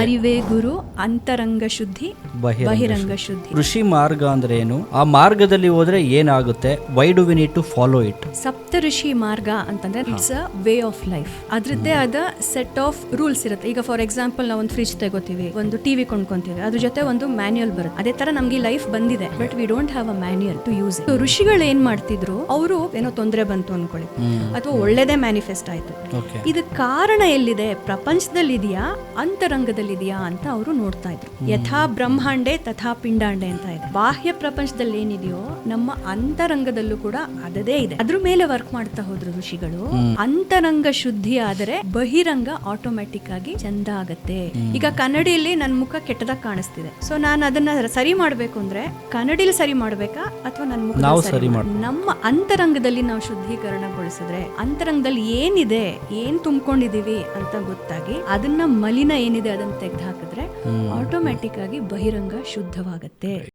ಅರಿವೇ ಗುರು ಅಂತರಂಗ ಶುದ್ಧಿ ಬಹಿರಂಗ ಶುದ್ಧಿ. ಕೃಷಿ ಮಾರ್ಗ ಅಂದ್ರೆ ಏನು? ಆ ಮಾರ್ಗದಲ್ಲಿ ಹೋದ್ರೆ ಏನಾಗುತ್ತೆ? Why do we need to follow it ಸಪ್ತ ಋಷಿ ಮಾರ್ಗ ಅಂತಂದ್ರೆ it's a way of life ಅದ್ರದ್ದೇ ಆದ ಸೆಟ್ ಆಫ್ ರೂಲ್ಸ್ ಇರುತ್ತೆ. ಈಗ ಫಾರ್ ಎಕ್ಸಾಂಪಲ್ ನಾವು ಒಂದು ಫ್ರಿಜ್ ತಗೋತೀವಿ ಒಂದು ಟಿವಿ ಕೊಂಡ್ಕೊಂತೀವಿ ಅದ್ರ ಜೊತೆ ಒಂದು ಮ್ಯಾನ್ಯಲ್ ಬರುತ್ತೆ. ಅದೇ ತರ ನಮ್ಗೆ ಲೈಫ್ ಬಂದಿದೆ but we don't have a manual to use ಋಷಿಗಳು ಏನ್ ಮಾಡ್ತಿದ್ರು? ಅವರು ಏನೋ ತೊಂದರೆ ಬಂತು ಅನ್ಕೊಳ್ಳಿ. ಅಥವಾ ಒಳ್ಳೇದೇ ಮ್ಯಾನಿಫೆಸ್ಟ್ ಆಯ್ತು. ಇದಕ್ಕೆ ಇದು ಕಾರಣ ಎಲ್ಲಿದೆ? ಪ್ರಪಂಚದಲ್ಲಿ ಇದೆಯಾ ಅಂತರಂಗದಲ್ಲಿ ಇದೆಯಾ ಅಂತ ಅವರು ನೋಡ್ತಾ ಇದ್ರು. ಯಥಾ ಬ್ರಹ್ಮಾಂಡೆ ತಥಾ ಪಿಂಡಾಂಡೆ ಅಂತ ಇದೆ. ಬಾಹ್ಯ ಪ್ರಪಂಚದಲ್ಲಿ ಏನಿದೆಯೋ ನಮ್ಮ ಅಂತರಂಗದಲ್ಲೂ ಕೂಡ ಅದದೇ ಇದೆ. ಅದ್ರ ಮೇಲೆ ವರ್ಕ್ ಮಾಡ್ತಾ ಹೋದ್ರು ಋಷಿಗಳು. ಅಂತರಂಗ ಶುದ್ಧಿ ಆದರೆ ಬಹಿರಂಗ ಆಟೋಮ್ಯಾಟಿಕ್ ಆಗಿ ಚಂದ ಆಗತ್ತೆ. ಈಗ ಕನ್ನಡಿಯಲ್ಲಿ ನನ್ನ ಮುಖ ಕೆಟ್ಟದಾಗ ಕಾಣಿಸ್ತಿದೆ. ಸೊ ನಾನು ಅದನ್ನ ಸರಿ ಮಾಡ್ಬೇಕು ಅಂದ್ರೆ ಕನ್ನಡಿಲಿ ಸರಿ ಮಾಡ್ಬೇಕಾ ಅಥವಾ ನನ್ನ ಮುಖ ಸರಿ ಸರಿ ನಮ್ಮ ಅಂತರಂಗದಲ್ಲಿ ನಾವು ಶುದ್ಧೀಕರಣಗೊಳಿಸಿದ್ರೆ ಅಂತರಂಗದಲ್ಲಿ ಏನಿದೆ ಏನ್ ತುಂಬಿಕೊಂಡಿದೀವಿ ಅಂತ ಗೊತ್ತಾಗಿ ಅದನ್ನ ಮಲಿನ ಏನಿದೆ ಅದನ್ನ ತೆಗೆದು ಹಾಕಿದ್ರೆ ಆಟೋಮ್ಯಾಟಿಕ್ ಆಗಿ ಬಹಿರಂಗ ಶುದ್ಧವಾಗತ್ತೆ.